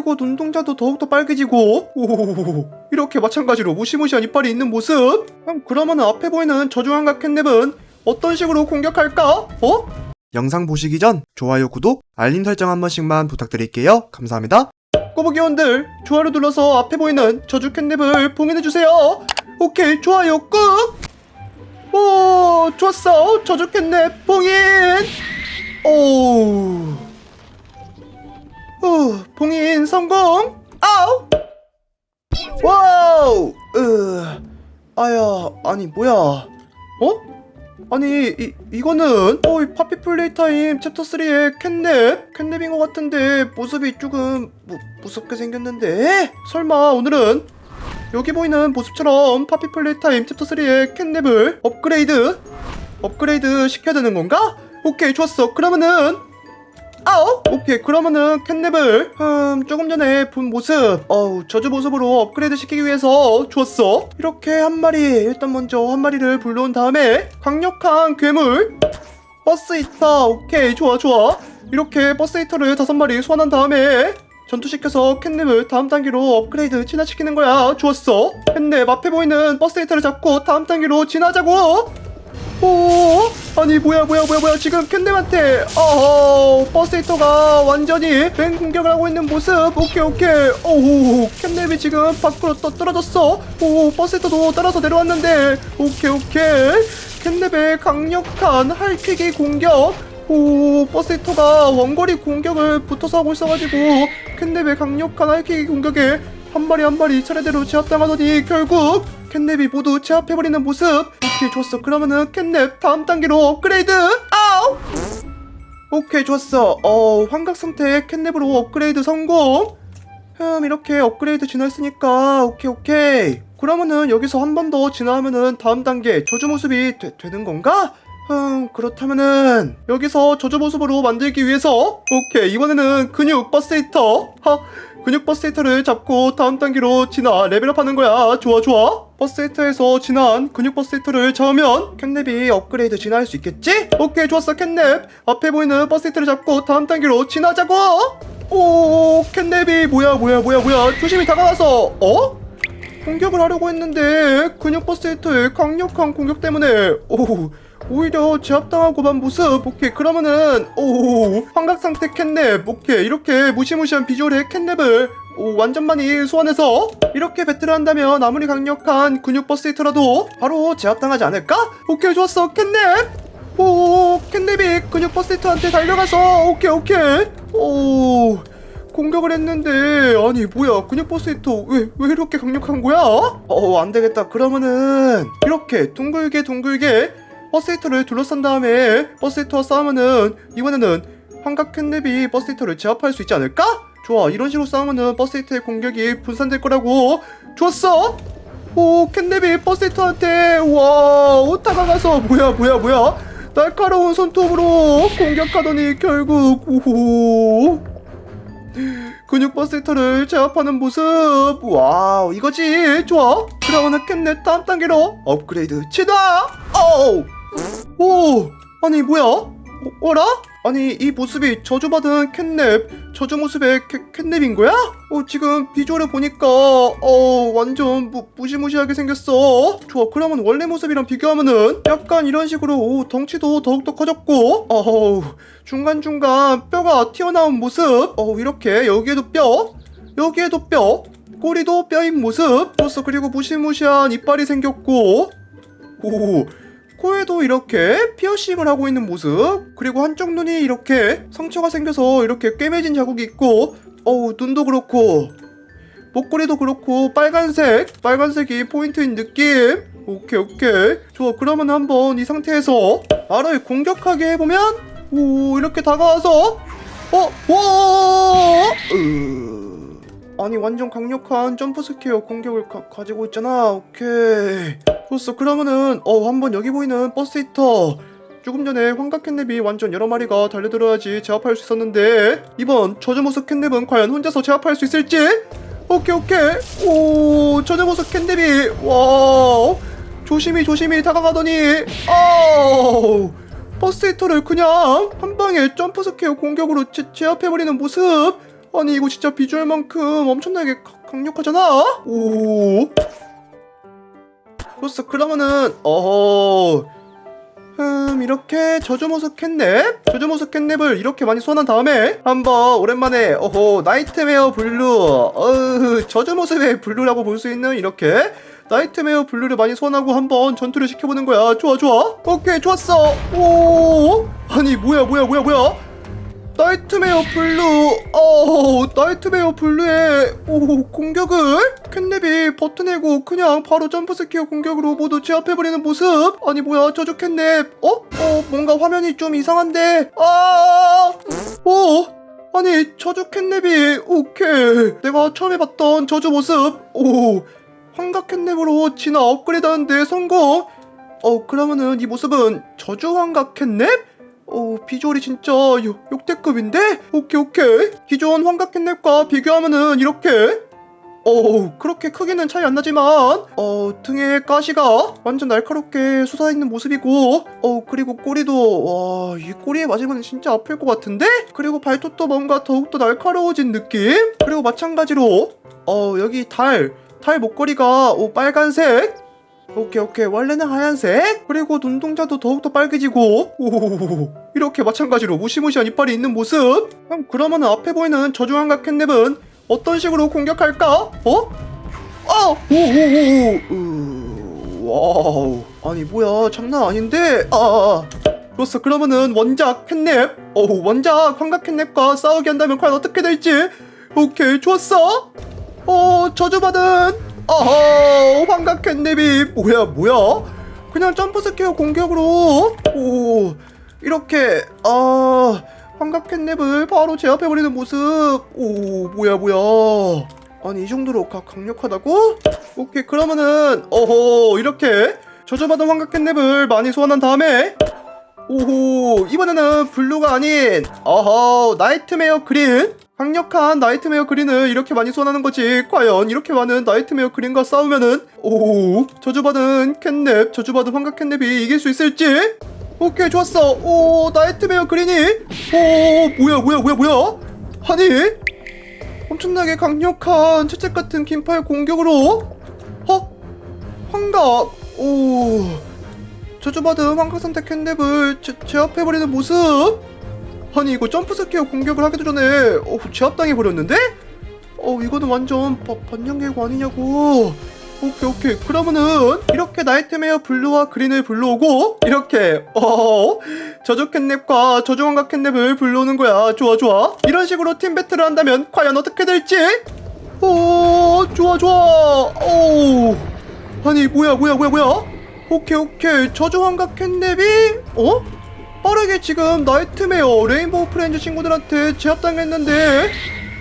그리고 눈동자도 더욱더 빨개지고 오 이렇게 마찬가지로 무시무시한 이빨이 있는 모습 그럼 그러면은 앞에 보이는 저주환각 캣냅은 어떤 식으로 공격할까? 어? 영상 보시기 전 좋아요 구독 알림 설정 한 번씩만 부탁드릴게요 감사합니다 꼬부기원들 좋아요 눌러서 앞에 보이는 저주 캣냅을 봉인해주세요 오케이 좋아요 꾹 오, 좋았어. 저주 캣냅 봉인. 오. 후, 봉인 성공. 아우. 와우. 으. 아야, 아니 뭐야? 어? 아니 이 이거는 어, 이 파피 플레이 타임 챕터 3의 캣냅 캣냅인 것 같은데 모습이 조금 무, 무섭게 생겼는데 설마 오늘은 여기 보이는 모습처럼 파피 플레이 타임 챕터 3의 캣냅을 업그레이드 업그레이드 시켜야 되는 건가? 오케이 좋았어 그러면은 아우 오케이 그러면은 캣냅을 음 조금 전에 본 모습. 어우 저주 모습으로 업그레이드 시키기 위해서 좋았어. 이렇게 한 마리 일단 먼저 한 마리를 불러온 다음에 강력한 괴물. 버스 히터. 오케이 좋아 좋아. 이렇게 버스 히터를 다섯 마리 소환한 다음에 전투시켜서 캣냅을 다음 단계로 업그레이드 진화시키는 거야. 좋았어. 캣냅 앞에 보이는 버스 히터를 잡고 다음 단계로 진화하자고 오 아니 뭐야 뭐야 뭐야 뭐야. 지금 캔nem한테. 어허 버스이터가 완전히 맹 공격을 하고 있는 모습. 오케이 오케이. 오우 캔nem이 지금 밖으로 떠 떨어졌어. 오 버스이터도 따라서 내려왔는데. 오케이 오케이. 캔nem의 강력한 할퀴기 공격. 오 버스이터가 원거리 공격을 붙어서 하고 있어가지고 캔넵의 강력한 할퀴기 공격에 한 마리 한 마리 차례대로 제압당하더니 결국 캣냅이 모두 제압해버리는 모습. 오케이 좋았어. 그러면은 캣냅 다음 단계로 업그레이드. 아우! 오케이 좋았어. 어 환각 상태의 캣냅으로 업그레이드 성공. 흠 이렇게 업그레이드 진화했으니까 오케이 오케이. 그러면은 여기서 한 번더 진화하면은 다음 단계 저주 모습이 되, 되는 건가? 음 그렇다면은 여기서 저주 모습으로 만들기 위해서. 오케이 이번에는 근육 버스이터. 하 근육 버스이터를 잡고 다음 단계로 진화 레벨업하는 거야. 좋아 좋아. 버스이터에서 진화한 근육 버스이터를 잡으면 캣냅이 업그레이드 진화할 수 있겠지? 오케이 좋았어 캣냅. 앞에 보이는 버스이터를 잡고 다음 단계로 진화하자고. 오 캣냅이 뭐야 뭐야 뭐야 뭐야. 조심히 다가가서 어? 공격을 하려고 했는데 근육 버스이터의 강력한 공격 때문에. 오 오히려 제압당하고 만 모습. 오케이 그러면은 오 환각 상태 캣냅. 오케이 이렇게 무시무시한 비주얼의 캣냅을 오, 완전 많이 소환해서 이렇게 배틀을 한다면 아무리 강력한 근육 버스이터라도 바로 제압당하지 않을까? 오케이 좋았어. 캣냅. 오 캣냅이 근육 버스이터한테 달려가서 오케이 오케이. 오 공격을 했는데 아니 뭐야 근육 버스이터 왜, 왜 이렇게 강력한 거야? 어 안되겠다. 그러면은 이렇게 둥글게 둥글게 버스 히터를 둘러싼 다음에 버스 히터와 싸우면은 이번에는 환각 캣냅이 버스 히터를 제압할 수 있지 않을까? 좋아 이런 식으로 싸우면은 버스 히터의 공격이 분산될 거라고. 좋았어! 오 캣냅이 버스 히터한테 와 다가가서 뭐야 뭐야 뭐야? 날카로운 손톱으로 공격하더니 결국 오호 근육 버스터를 제압하는 모습. 와우 이거지? 좋아. 그러면은 캣넷 다음 단계로 업그레이드 치다. 오우 오 아니 뭐야? 어, 어라? 아니 이 모습이 저주받은 캣냅 저주 모습의 캣, 캣냅인 거야? 어 지금 비주얼을 보니까 어 완전 무, 무시무시하게 생겼어. 좋아 그러면 원래 모습이랑 비교하면은 약간 이런 식으로 오, 덩치도 더욱더 커졌고 어우 중간중간 뼈가 튀어나온 모습. 어 이렇게 여기에도 뼈 여기에도 뼈 꼬리도 뼈인 모습. 좋았어 그리고 무시무시한 이빨이 생겼고. 오 코에도 이렇게 피어싱을 하고 있는 모습 그리고 한쪽 눈이 이렇게 상처가 생겨서 이렇게 꿰매진 자국이 있고 어우 눈도 그렇고 목걸이도 그렇고 빨간색 빨간색이 포인트인 느낌. 오케이 오케이. 좋아 그러면 한번 이 상태에서 나를 공격하게 해보면 오 이렇게 다가와서 어? 오! 으... 아니 완전 강력한 점프 스퀘어 공격을 가, 가지고 있잖아. 오케이 좋았어 그러면은 어 한번 여기 보이는 버스 히터. 조금 전에 환각 캣냅이 완전 여러 마리가 달려들어야지 제압할 수 있었는데 이번 저주모습 캣냅은 과연 혼자서 제압할 수 있을지? 오케이 오케이. 오 저주모습 캣냅이 와 조심히 조심히 다가가더니 아우. 버스 히터를 그냥 한 방에 점프 스퀘어 공격으로 제, 제압해버리는 모습. 아니 이거 진짜 비주얼만큼 엄청나게 가- 강력하잖아? 오 좋았어 그러면은 어허. 음 이렇게 저주모습 캣냅 저주모습 캣냅을 이렇게 많이 소환한 다음에 한번 오랜만에 어허 나이트메어 블루. 어 저주모습의 블루라고 볼 수 있는 이렇게 나이트메어 블루를 많이 소환하고 한번 전투를 시켜보는 거야. 좋아 좋아. 오케이 좋았어. 오! 아니 뭐야 뭐야 뭐야 뭐야 나이트메어 블루 어 나이트메어 블루의 오 공격을 캣냅이 버튼이고 그냥 바로 점프 스키어 공격으로 모두 제압해버리는 모습. 아니 뭐야 저주 캣냅. 어? 어 뭔가 화면이 좀 이상한데. 아 어? 아니 저주 캣냅이 오케이. 내가 처음 해봤던 저주 모습. 오 환각 캣냅으로 진화 업그레이드하는데 성공. 어 그러면은 이 모습은 저주 환각 캣냅? 어 비주얼이 진짜 요- 역대급인데? 오케이 오케이. 기존 환각 캣냅과 비교하면은 이렇게. 어 그렇게 크기는 차이 안 나지만 어 등에 가시가 완전 날카롭게 솟아있는 모습이고 어 그리고 꼬리도 와 이 꼬리에 맞으면 진짜 아플 것 같은데? 그리고 발톱도 뭔가 더욱더 날카로워진 느낌? 그리고 마찬가지로 어 여기 달 달 목걸이가 오 빨간색 오케이 오케이. 원래는 하얀색 그리고 눈동자도 더욱더 빨개지고. 오 이렇게 마찬가지로 무시무시한 이빨이 있는 모습. 그럼 그러면 앞에 보이는 저주환각 캣냅은 어떤 식으로 공격할까? 어? 아! 오오오오 와우. 아니 뭐야. 장난 아닌데. 아 좋았어 그러면은 원작 캣냅 오 원작 환각 캣냅과 싸우게 한다면 과연 어떻게 될지. 오케이 좋았어. 어 저주받은 어허 캣냅이 뭐야 뭐야? 그냥 점프 스퀘어 공격으로. 오 이렇게 아 환각 캣냅을 바로 제압해버리는 모습. 오 뭐야 뭐야? 아니 이 정도로 가, 강력하다고? 오케이 그러면은 어허 이렇게 저주받은 환각 캣냅을 많이 소환한 다음에 오호 이번에는 블루가 아닌 어허 나이트메어 그린 강력한 나이트메어 그린을 이렇게 많이 소환하는 거지. 과연 이렇게 많은 나이트메어 그린과 싸우면은? 오 저주받은 캣냅 저주받은 환각 캣냅이 이길 수 있을지? 오케이 좋았어. 오 나이트메어 그린이? 오 뭐야 뭐야 뭐야 뭐야? 아니 엄청나게 강력한 채찍 같은 긴팔 공격으로? 어? 환각. 오 저주받은 황금선택 캔냅을 제, 제압해버리는 모습 아니 이거 점프 스퀘어 공격을 하기도 전에 어, 제압당해 버렸는데? 어 이거는 완전 바, 반영계고 아니냐고. 오케이 오케이. 그러면은 이렇게 나이트메어 블루와 그린을 불러오고 이렇게 어 저주 캔냅과 저주 환각 캔냅을 불러오는 거야. 좋아 좋아. 이런 식으로 팀 배틀을 한다면 과연 어떻게 될지? 오 좋아 좋아. 오. 아니 뭐야 뭐야 뭐야 뭐야? 오케이 오케이. 저주 환각 캔냅이 어? 빠르게 지금 나이트메어 레인보우 프렌즈 친구들한테 제압당했는데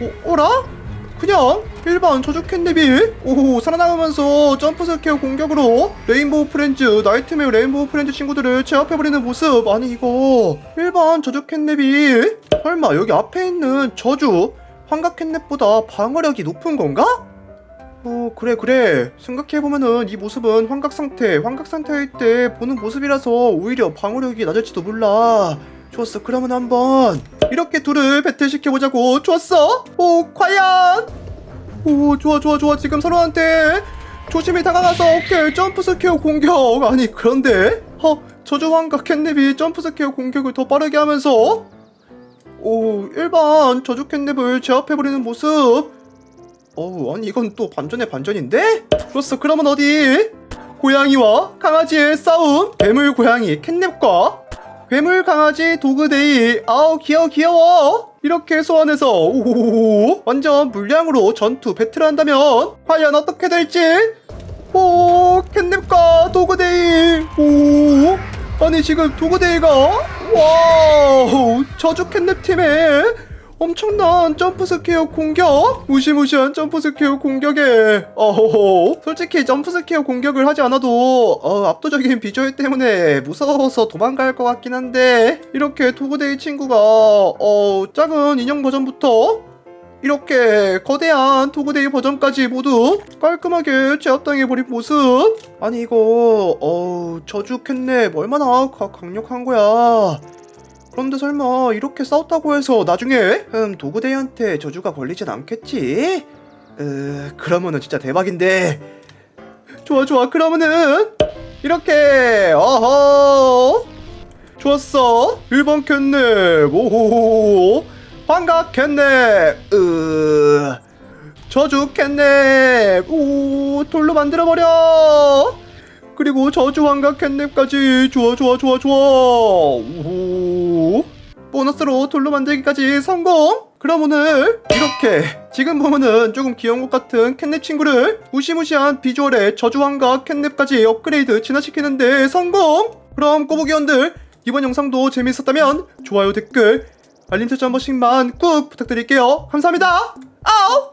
어, 어라? 그냥 일반 저주 캔냅이 오 살아남으면서 점프 스퀘어 공격으로 레인보우 프렌즈 나이트메어 레인보우 프렌즈 친구들을 제압해버리는 모습 아니 이거 일반 저주 캔냅이 설마 여기 앞에 있는 저주 환각 캔냅보다 방어력이 높은 건가? 어 그래 그래. 생각해보면은 이 모습은 환각 상태 환각 상태일 때 보는 모습이라서 오히려 방어력이 낮을지도 몰라. 좋았어. 그러면 한번 이렇게 둘을 배틀시켜보자고. 좋았어. 오 과연. 오 좋아 좋아 좋아. 지금 서로한테 조심히 다가가서 오케이 점프 스퀘어 공격. 아니 그런데? 어 저주 환각 캣냅이 점프 스퀘어 공격을 더 빠르게 하면서 오 일반 저주 캣냅을 제압해버리는 모습 어우 아니 이건 또 반전의 반전인데? 좋았어 그러면 어디? 고양이와? 강아지의 싸움? 괴물 고양이 캣냅과? 괴물 강아지 도그데이. 아우 귀여워 귀여워. 이렇게 소환해서 오 완전 물량으로 전투 배틀을 한다면 과연 어떻게 될지? 오 캣냅과 도그데이. 오 아니 지금 도그데이가? 와우 저주 캣냅 팀에 엄청난 점프 스퀘어 공격? 무시무시한 점프 스퀘어 공격에. 어호호 솔직히 점프 스퀘어 공격을 하지 않아도 어, 압도적인 비주얼 때문에 무서워서 도망갈 것 같긴 한데 이렇게 도그데이 친구가 어 작은 인형 버전부터 이렇게 거대한 도그데이 버전까지 모두 깔끔하게 제압당해버린 모습. 아니 이거 어 저주 캣냅 얼마나 가- 강력한 거야 그런데 설마 이렇게 싸웠다고 해서 나중에 음 도구대한테 저주가 걸리진 않겠지? 으 그러면은 진짜 대박인데. 좋아 좋아. 그러면은 이렇게 어허. 좋았어. 1번 캣넵 오호호호. 환각 캣넵 으 저주 캣넵 오 돌로 만들어버려. 그리고 저주 환각 캣넵까지. 좋아 좋아 좋아 좋아. 오 보너스로 돌로 만들기까지 성공! 그럼 오늘 이렇게 지금 보면은 조금 귀여운 것 같은 캣넵 친구를 무시무시한 비주얼의 저주 환각 캣넵까지 업그레이드 진화시키는데 성공! 그럼 꼬부기원들 이번 영상도 재미있었다면 좋아요 댓글 알림 설정 한 번씩만 꾹 부탁드릴게요. 감사합니다! 아우